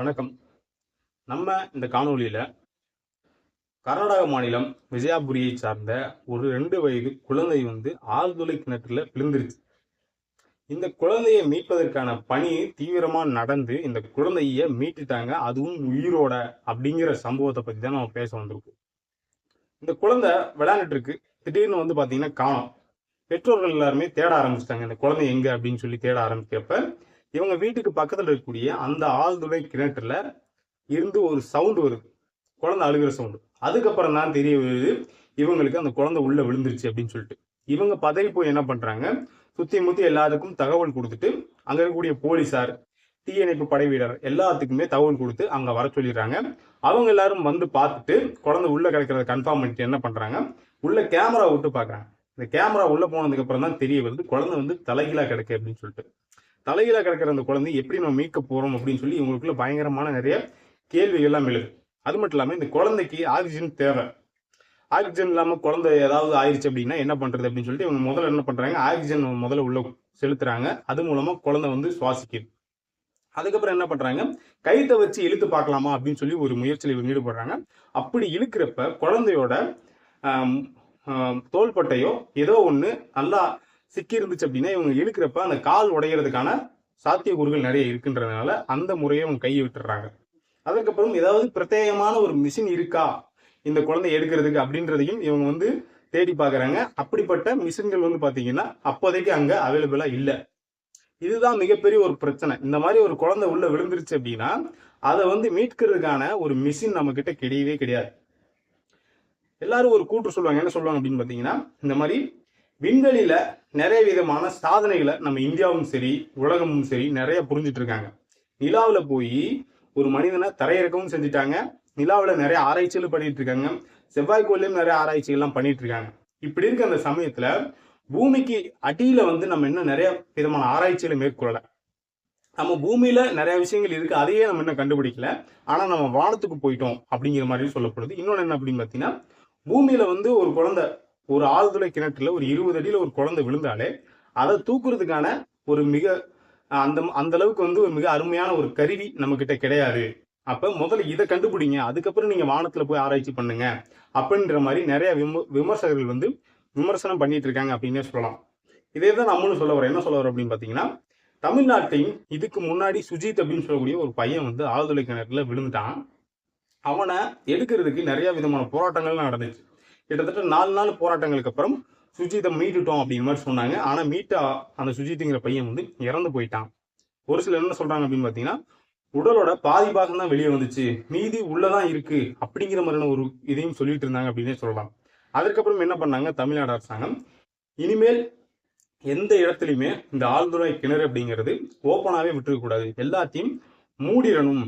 வணக்கம். நம்ம இந்த காணொலியில் கர்நாடக மாநிலம் விஜயாபுரியை சார்ந்த ஒரு ரெண்டு வயது குழந்தை வந்து ஆழ்துளை கிணற்றில் விழுந்துருச்சு. இந்த குழந்தையை மீட்பதற்கான பணி தீவிரமாக நடந்து இந்த குழந்தைய மீட்டுட்டாங்க. அதுவும் உயிரோட அப்படிங்கிற சம்பவத்தை பற்றி தான் நம்ம பேச வந்திருக்கோம். இந்த குழந்தை விளையாண்டுட்டு இருக்கு. திடீர்னு வந்து பார்த்தீங்கன்னா காணும். பெற்றோர்கள் எல்லாருமே தேட ஆரம்பிச்சிட்டாங்க. இந்த குழந்தை எங்கே அப்படின்னு சொல்லி தேட ஆரம்பிக்கிறப்ப இவங்க வீட்டுக்கு பக்கத்தில் இருக்கக்கூடிய அந்த ஆழ்துளை கிணற்றுல இருந்து ஒரு சவுண்டு வருது. குழந்தை அழுகிற சவுண்டு அதுக்கப்புறம் தான் தெரிய வருது இவங்களுக்கு அந்த குழந்தை உள்ள விழுந்துருச்சு அப்படின்னு சொல்லிட்டு. இவங்க பதவி போய் என்ன பண்றாங்க சுத்தி முத்தி எல்லாத்துக்கும் தகவல் கொடுத்துட்டு அங்க இருக்கக்கூடிய போலீசார் தீயணைப்பு படை வீரர் எல்லாத்துக்குமே தகவல் கொடுத்து அங்க வர சொல்லிடுறாங்க. அவங்க எல்லாரும் வந்து பார்த்துட்டு குழந்தை உள்ள கிடைக்கிறத கன்ஃபார்ம் பண்ணிட்டு என்ன பண்றாங்க உள்ள கேமரா விட்டு பார்க்கறாங்க. இந்த கேமரா உள்ள போனதுக்கு அப்புறம் தான் தெரிய வருது குழந்தை வந்து தலைகீழா கிடைக்கு அப்படின்னு சொல்லிட்டு. தலையில கிடக்கிற அந்த குழந்தை எப்படி நம்ம மீட்க போறோம் அப்படின்னு சொல்லி இவங்களுக்குள்ள பயங்கரமான நிறைய கேள்விகள்லாம் எழுது. அது மட்டும் இல்லாமல் இந்த குழந்தைக்கு ஆக்சிஜன் தேவை. ஆக்சிஜன் இல்லாமல் குழந்தை ஏதாவது ஆயிடுச்சு அப்படின்னா என்ன பண்றது அப்படின்னு சொல்லிட்டு இவங்க முதல்ல என்ன பண்றாங்க? ஆக்சிஜன் முதல்ல உள்ள செலுத்துறாங்க. அது மூலமா குழந்தை வந்து சுவாசிக்குது. அதுக்கப்புறம் என்ன பண்றாங்க? கைத்தை வச்சு இழுத்து பார்க்கலாமா அப்படின்னு சொல்லி ஒரு முயற்சியில் இவங்க ஈடுபடுறாங்க. அப்படி இழுக்கிறப்ப குழந்தையோட தோள்பட்டையோ ஏதோ ஒன்று நல்லா சிக்கி இருந்துச்சு அப்படின்னா இவங்க இழுக்கிறப்ப அந்த கால் உடையிறதுக்கான சாத்தியக்கூறுகள் நிறைய இருக்குன்றதுனால அந்த முறையை அவங்க கையை விட்டுறாங்க அதுக்கப்புறம் ஏதாவது பிரத்யேகமான ஒரு மிஷின் இருக்கா? இந்த குழந்தை எடுக்கிறதுக்கு அப்படின்றதையும் இவங்க வந்து தேடி பார்க்குறாங்க. அப்படிப்பட்ட மிஷின்கள் வந்து பார்த்தீங்கன்னா அப்போதைக்கு அங்கே அவைலபிளாக இல்லை. இதுதான் மிகப்பெரிய ஒரு பிரச்சனை. இந்த மாதிரி ஒரு குழந்தை உள்ள விழுந்துருச்சு அப்படின்னா அதை வந்து மீட்கிறதுக்கான ஒரு மிஷின் நம்ம கிட்ட கிடையவே கிடையாது. எல்லாரும் ஒரு கூற்று சொல்லுவாங்க. என்ன சொல்லுவாங்க அப்படின்னு பார்த்தீங்கன்னா இந்த மாதிரி விண்வெளியில் நிறைய விதமான சாதனைகளை நம்ம இந்தியாவும் சரி உலகமும் சரி நிறைய புரிஞ்சிட்டு இருக்காங்க நிலாவில் போய் ஒரு மனிதனை தரையிறக்கவும் செஞ்சுட்டாங்க. நிலாவில் நிறைய ஆராய்ச்சிகள் பண்ணிட்டு இருக்காங்க செவ்வாய்க்கோள்லயும் நிறைய ஆராய்ச்சிகள்லாம் பண்ணிட்டு இருக்காங்க இப்படி இருக்க அந்த சமயத்துல பூமிக்கு அடியில வந்து நம்ம இன்னும் நிறைய விதமான ஆராய்ச்சிகளை மேற்கொள்ளலை. நம்ம பூமியில நிறைய விஷயங்கள் இருக்கு. அதையே நம்ம இன்னும் கண்டுபிடிக்கல. ஆனா நம்ம வானத்துக்கு போயிட்டோம் அப்படிங்கிற மாதிரி சொல்லப்படுது. இன்னொன்று என்ன அப்படின்னு பார்த்தீங்கன்னா பூமியில வந்து ஒரு குழந்தை ஒரு ஆழ்துளை கிணற்றுல ஒரு இருபது அடியில் ஒரு குழந்தை விழுந்தாலே அதை தூக்குறதுக்கான ஒரு மிக அந்த அந்த அளவுக்கு வந்து ஒரு மிக அருமையான ஒரு கருவி நம்ம கிட்ட கிடையாது. அப்ப முதல்ல இதை கண்டுபிடிங்க. அதுக்கப்புறம் நீங்க வானத்துல போய் ஆராய்ச்சி பண்ணுங்க. அப்படின்ற மாதிரி நிறைய விம விமர்சகர்கள் வந்து விமர்சனம் பண்ணிட்டு இருக்காங்க அப்படின்னே சொல்லலாம். இதே தான் நம்மளும் சொல்ல வரோம் என்ன சொல்ல வரோம் அப்படின்னு பாத்தீங்கன்னா தமிழ்நாட்டையும் இதுக்கு முன்னாடி சுஜித் அப்படின்னு சொல்லக்கூடிய ஒரு பையன் வந்து ஆழ்துளை கிணறுல விழுந்துட்டான். அவனை எடுக்கிறதுக்கு நிறைய விதமான போராட்டங்கள்லாம் நடந்துச்சு. கிட்டத்தட்ட நாலு நாள் போராட்டங்களுக்கு அப்புறம் சுஜித்தை மீட்டுட்டோம் அப்படிங்கிற மாதிரி சொன்னாங்க. ஆனால் மீட்டா அந்த சுஜித்துங்கிற பையன் வந்து இறந்து போயிட்டான். ஒரு சிலர் என்ன சொல்றாங்க அப்படின்னு பார்த்தீங்கன்னா உடலோட பாதி பாகம் தான் வெளியே வந்துச்சு. மீதி உள்ளதான் இருக்கு அப்படிங்கிற மாதிரியான ஒரு இதையும் சொல்லிட்டு இருந்தாங்க அப்படின்னே சொல்லலாம். அதுக்கப்புறம் என்ன பண்ணாங்க? தமிழ்நாடு அரசாங்கம் இனிமேல் எந்த இடத்துலையுமே இந்த ஆழ்துளை கிணறு அப்படிங்கிறது ஓப்பனாகவே விட்டுருக்கக்கூடாது எல்லாத்தையும் மூடிடணும்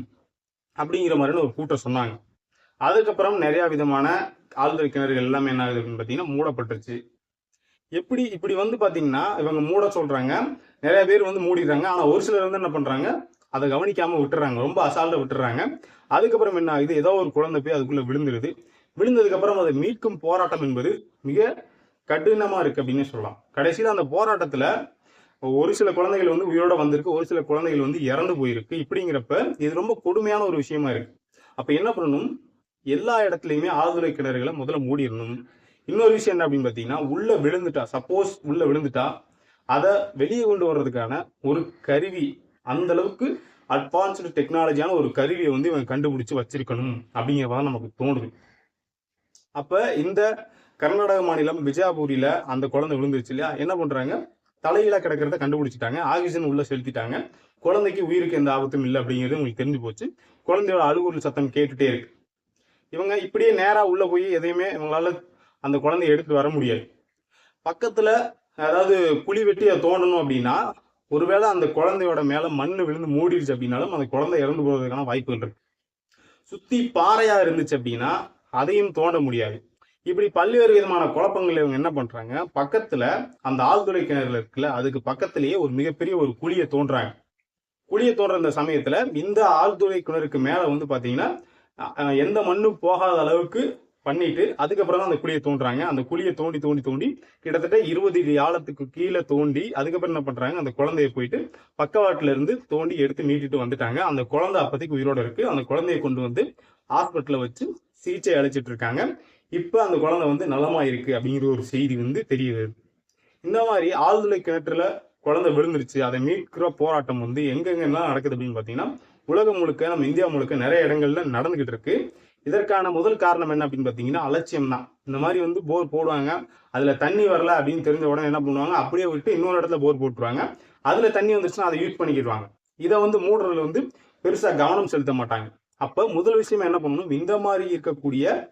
அப்படிங்கிற மாதிரியான ஒரு கூட்டம் சொன்னாங்க. அதுக்கப்புறம் நிறையா விதமான ஆழ்துறை கிணறுகள் எல்லாமே என்ன ஆகுது அப்படின்னு பார்த்தீங்கன்னா மூடப்பட்டுருச்சு. எப்படி இப்படி வந்து பார்த்தீங்கன்னா இவங்க மூட சொல்கிறாங்க நிறைய பேர் வந்து மூடிடுறாங்க. ஆனால் ஒரு சிலர் வந்து என்ன பண்ணுறாங்க அதை கவனிக்காமல் விட்டுறாங்க. ரொம்ப அசால்ட்டை விட்டுறாங்க. அதுக்கப்புறம் என்ன ஆகுது? ஏதோ ஒரு குழந்தை போய் அதுக்குள்ளே விழுந்துருது. விழுந்ததுக்கப்புறம் அதை மீட்கும் போராட்டம் என்பது மிக கடினமாக இருக்குது அப்படின்னு சொல்லலாம். கடைசியில் அந்த போராட்டத்தில் ஒரு சில குழந்தைகள் வந்து உயிரோட வந்திருக்கு. ஒரு சில குழந்தைகள் வந்து இறந்து போயிருக்கு. இப்படிங்கிறப்ப இது ரொம்ப கொடுமையான ஒரு விஷயமா இருக்கு. அப்போ என்ன பண்ணணும்? எல்லா இடத்துலையுமே ஆழ்துளை கிணறுகளை முதல்ல மூடிடணும். இன்னொரு விஷயம் என்ன அப்படின்னு பார்த்தீங்கன்னா உள்ள விழுந்துட்டா சப்போஸ் உள்ள விழுந்துட்டா அதை வெளியே கொண்டு வர்றதுக்கான ஒரு கருவி அந்த அளவுக்கு அட்வான்ஸ்டு டெக்னாலஜியான ஒரு கருவியை வந்து இவன் கண்டுபிடிச்சு வச்சிருக்கணும் அப்படிங்கிறதான் நமக்கு தோணுது. அப்ப இந்த கர்நாடக மாநிலம் பிஜாபூரில அந்த குழந்தை விழுந்துருச்சு இல்லையா? என்ன பண்றாங்க? தலையில கிடக்கிறத கண்டுபிடிச்சிட்டாங்க. ஆக்சிஜன் உள்ள செலுத்திட்டாங்க. குழந்தைக்கு உயிருக்கு எந்த ஆபத்தும் இல்லை அப்படிங்கிறது உங்களுக்கு தெரிஞ்சு போச்சு. குழந்தையோட அழுகுறல் சத்தம் கேட்டுட்டே இருக்கு. இவங்க இப்படியே நேராக உள்ளே போய் எதையுமே இவங்களால அந்த குழந்தைய எடுத்து வர முடியாது. பக்கத்தில் அதாவது குழி வெட்டி அதை தோண்டணும் அப்படின்னா ஒருவேளை அந்த குழந்தையோட மேலே மண் விழுந்து மூடிடுச்சு அப்படின்னாலும் அந்த குழந்தை இறந்து போகிறதுக்கான வாய்ப்புகள் இருக்கு. சுற்றி பாறையாக இருந்துச்சு அப்படின்னா அதையும் தோண்ட முடியாது. இப்படி பல்வேறு விதமான குழப்பங்கள் இவங்க என்ன பண்ணுறாங்க பக்கத்தில் அந்த ஆழ்துளை கிணறுல இருக்குல்ல அதுக்கு பக்கத்திலேயே ஒரு மிகப்பெரிய ஒரு குழியை தோன்றாங்க. குழியை தோன்ற இந்த சமயத்தில் இந்த ஆழ்துளை கிணறுக்கு மேலே வந்து பார்த்தீங்கன்னா எந்த மண்ணும் போகாத அளவுக்கு பண்ணிட்டு அதுக்கப்புறம் தான் அந்த குழியை தோண்டுறாங்க. அந்த குழியை தோண்டி தோண்டி தோண்டி கிட்டத்தட்ட இருபது அடி ஆழத்துக்கு கீழே தோண்டி அதுக்கப்புறம் என்ன பண்றாங்க? அந்த குழந்தைய போயிட்டு பக்கவாட்டுல இருந்து தோண்டி எடுத்து மீட்டிட்டு வந்துட்டாங்க. அந்த குழந்தை அப்பதைக்கு உயிரோட இருக்கு. அந்த குழந்தைய கொண்டு வந்து ஹாஸ்பிட்டல வச்சு சிகிச்சை அழைச்சிட்டு இருக்காங்க. இப்ப அந்த குழந்தை வந்து நலமா இருக்கு அப்படிங்கிற ஒரு செய்தி வந்து தெரிய வருது இந்த மாதிரி ஆழ்துளை கிணற்றுல குழந்தை விழுந்துருச்சு. அதை மீட்கிற போராட்டம் வந்து எங்கெங்கெல்லாம் நடக்குது அப்படின்னு பாத்தீங்கன்னா உலகம் முழுக்க நம்ம இந்தியா முழுக்க நிறைய இடங்கள்ல நடந்துகிட்டு இருக்கு. இதற்கான முதல் காரணம் என்ன அப்படின்னு பார்த்தீங்கன்னா அலட்சியம் தான் இந்த மாதிரி வந்து போர் போடுவாங்க. அதில் தண்ணி வரல அப்படின்னு தெரிஞ்ச உடனே என்ன பண்ணுவாங்க? அப்படியே விட்டு இன்னொரு இடத்துல போர் போட்டுருவாங்க. அதில் தண்ணி வந்துச்சுன்னா அதை யூஸ் பண்ணிக்கிடுவாங்க. இதை வந்து மூடுறதுல வந்து பெருசாக கவனம் செலுத்த மாட்டாங்க. அப்போ முதல் விஷயம் என்ன பண்ணணும்? இந்த மாதிரி இருக்கக்கூடிய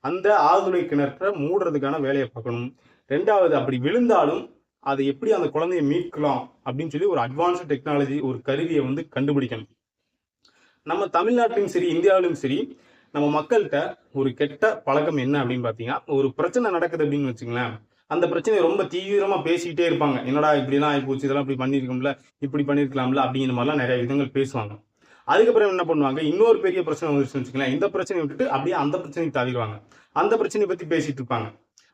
அந்த ஆழ்துளை கிணற்றை மூடுறதுக்கான வேலையை பார்க்கணும். ரெண்டாவது அப்படி விழுந்தாலும் அதை எப்படி அந்த குழந்தைய மீட்கலாம் அப்படின்னு சொல்லி ஒரு அட்வான்ஸ்டு டெக்னாலஜி ஒரு கருவியை வந்து கண்டுபிடிக்கணும். நம்ம தமிழ்நாட்டிலும் சரி இந்தியாவிலும் சரி நம்ம மக்கள்கிட்ட ஒரு கெட்ட பழக்கம் என்ன அப்படின்னு பார்த்தீங்கன்னா ஒரு பிரச்சனை நடக்குது அப்படின்னு வச்சுங்களேன் அந்த பிரச்சனையை ரொம்ப தீவிரமாக பேசிக்கிட்டே இருப்பாங்க. என்னடா இப்படிலாம் ஆகிப்போச்சு இதெல்லாம் இப்படி பண்ணியிருக்கோம்ல இப்படி பண்ணியிருக்கலாம்ல அப்படிங்கிற மாதிரிலாம் நிறைய விதங்கள் பேசுவாங்க. அதுக்கப்புறம் என்ன பண்ணுவாங்க இன்னொரு பெரிய பிரச்சனை வந்துருச்சுன்னு வச்சுக்கலாம் இந்த பிரச்சனையை விட்டுட்டு அப்படியே அந்த பிரச்சனைக்கு தவிடுவாங்க அந்த பிரச்சனையை பற்றி பேசிட்டு இருப்பாங்க.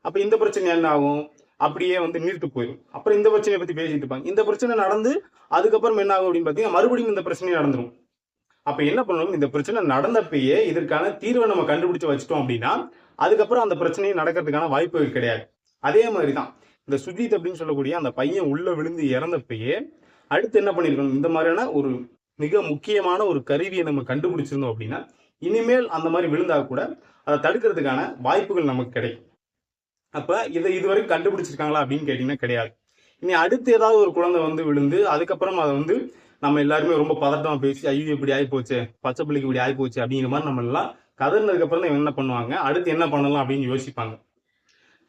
அப்போ இந்த பிரச்சனை என்ன ஆகும்? அப்படியே வந்து நீர்த்து போயிடும். அப்புறம் இந்த பிரச்சனையை பற்றி பேசிட்டு இருப்பாங்க. இந்த பிரச்சனை நடந்து அதுக்கப்புறம் என்ன ஆகும் அப்படின்னு பார்த்தீங்கன்னா மறுபடியும் இந்த பிரச்சனையை நடந்துடும் அப்ப என்ன பண்ணணும் இந்த பிரச்சனை நடந்தப்பயே இதற்கான தீர்வை நம்ம கண்டுபிடிச்சு வச்சிட்டோம் அப்படின்னா அதுக்கப்புறம் அந்த பிரச்சனையும் நடக்கிறதுக்கான வாய்ப்புகள் கிடையாது. அதே மாதிரி தான் இந்த சுஜித் அப்படின்னு சொல்லக்கூடிய அந்த பையன் உள்ள விழுந்து இறந்தப்பயே அடுத்து என்ன பண்ணிருக்கணும்? இந்த மாதிரியான ஒரு மிக முக்கியமான ஒரு கருவியை நம்ம கண்டுபிடிச்சிருந்தோம் அப்படின்னா இனிமேல் அந்த மாதிரி விழுந்தா கூட அதை தடுக்கிறதுக்கான வாய்ப்புகள் நமக்கு கிடைக்கும். அப்ப இதை இதுவரைக்கும் கண்டுபிடிச்சிருக்காங்களா அப்படின்னு கேட்டீங்கன்னா கிடையாது. இனி அடுத்து ஏதாவது ஒரு குழந்தை வந்து விழுந்து அதுக்கப்புறம் அதை வந்து நம்ம எல்லாருமே ரொம்ப பதட்டமா பேசி ஐயோ இப்படி ஆகி போச்சு பச்சை பிள்ளைக்கு இப்படி ஆகி போச்சு அப்படிங்கிற மாதிரி நம்ம எல்லாம் கதறினதுக்கு அப்புறம் தான் என்ன பண்ணுவாங்க? அடுத்து என்ன பண்ணலாம் அப்படின்னு யோசிப்பாங்க.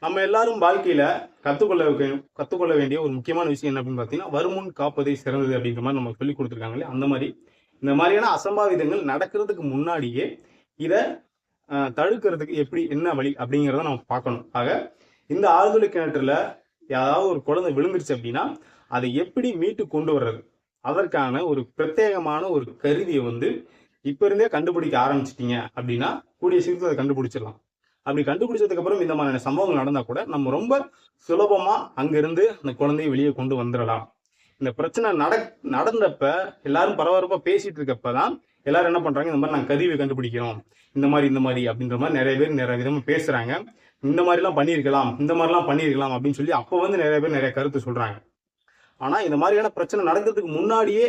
நம்ம எல்லாரும் வாழ்க்கையில கத்துக்கொள்ள கத்துக்கொள்ள வேண்டிய ஒரு முக்கியமான விஷயம் என்ன அப்படின்னு பார்த்தீங்கன்னா வருமுன் காப்பதே சிறந்தது அப்படிங்கிற மாதிரி நம்ம சொல்லி கொடுத்துருக்காங்களே அந்த மாதிரி. இந்த மாதிரியான அசம்பாவிதங்கள் நடக்கிறதுக்கு முன்னாடியே இதை தடுக்கிறதுக்கு எப்படி என்ன வழி அப்படிங்கிறத நம்ம பார்க்கணும். ஆக இந்த ஆழ்துளை கிணற்றுல ஏதாவது ஒரு குழந்தை விழுந்துருச்சு அப்படின்னா அதை எப்படி மீட்டு கொண்டு வர்றது? அதற்கான ஒரு பிரத்யேகமான ஒரு கருவியை வந்து இப்ப இருந்தே கண்டுபிடிக்க ஆரம்பிச்சிட்டீங்க அப்படின்னா கூடிய சீக்கிரம் அதை கண்டுபிடிச்சிடலாம். அப்படி கண்டுபிடிச்சதுக்கு அப்புறம் இந்த மாதிரியான சம்பவங்கள் நடந்தா கூட நம்ம ரொம்ப சுலபமா அங்கிருந்து அந்த குழந்தையை வெளியே கொண்டு வந்துடலாம். இந்த பிரச்சனை நட நடந்தப்ப எல்லாரும் பரபரப்பா பேசிட்டு இருக்கப்பதான் எல்லாரும் என்ன பண்றாங்க? இந்த மாதிரி நாங்கள் கருவியை கண்டுபிடிக்கிறோம். இந்த மாதிரி இந்த மாதிரி அப்படின்ற மாதிரி நிறைய பேர் நிறைய விதமா பேசுறாங்க. இந்த மாதிரிலாம் பண்ணியிருக்கலாம் இந்த மாதிரிலாம் பண்ணியிருக்கலாம் அப்படின்னு சொல்லி அப்போ வந்து நிறைய பேர் நிறைய கருத்து சொல்றாங்க. ஆனால் இந்த மாதிரியான பிரச்சனை நடக்கிறதுக்கு முன்னாடியே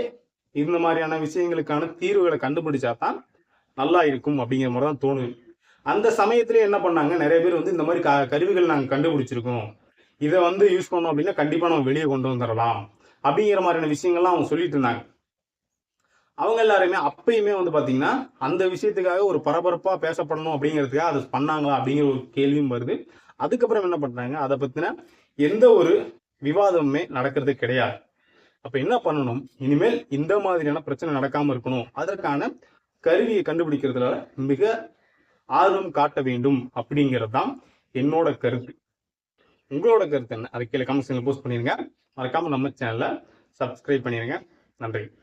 இந்த மாதிரியான விஷயங்களுக்கான தீர்வுகளை கண்டுபிடிச்சா தான் நல்லா இருக்கும் அப்படிங்கிற மாதிரி தான் தோணுது. அந்த சமயத்திலே என்ன பண்ணாங்க? நிறைய பேர் வந்து இந்த மாதிரி க- கருவிகள் நாங்கள் கண்டுபிடிச்சிருக்கோம். இதை வந்து யூஸ் பண்ணோம் அப்படின்னா கண்டிப்பாக நம்ம வெளியே கொண்டு வந்துடலாம் அப்படிங்கிற மாதிரியான விஷயங்கள்லாம் அவங்க சொல்லிட்டு இருந்தாங்க. அவங்க எல்லாருமே அப்பயுமே வந்து பார்த்தீங்கன்னா அந்த விஷயத்துக்காக ஒரு பரபரப்பாக பேசப்படணும் அப்படிங்கிறதுக்காக அதை பண்ணாங்களா அப்படிங்கிற ஒரு கேள்வியும் வருது. அதுக்கப்புறம் என்ன பண்ணுறாங்க அதை பற்றின எந்த ஒரு விவாதமுமே நடக்கிறது கிடையாது. அப்ப என்ன பண்ணணும்? இனிமேல் இந்த மாதிரியான பிரச்சனை நடக்காம இருக்கணும். அதற்கான கருவியை கண்டுபிடிக்கிறதுல மிக ஆர்வம் காட்ட வேண்டும் அப்படிங்கிறது தான் என்னோட கருத்து. உங்களோட கருத்து என்ன? அதை கீழே கமெண்ட்ஸ்ல போஸ்ட் பண்ணிருங்க. மறக்காம நம்ம சேனலை சப்ஸ்கிரைப் பண்ணிருங்க. நன்றி.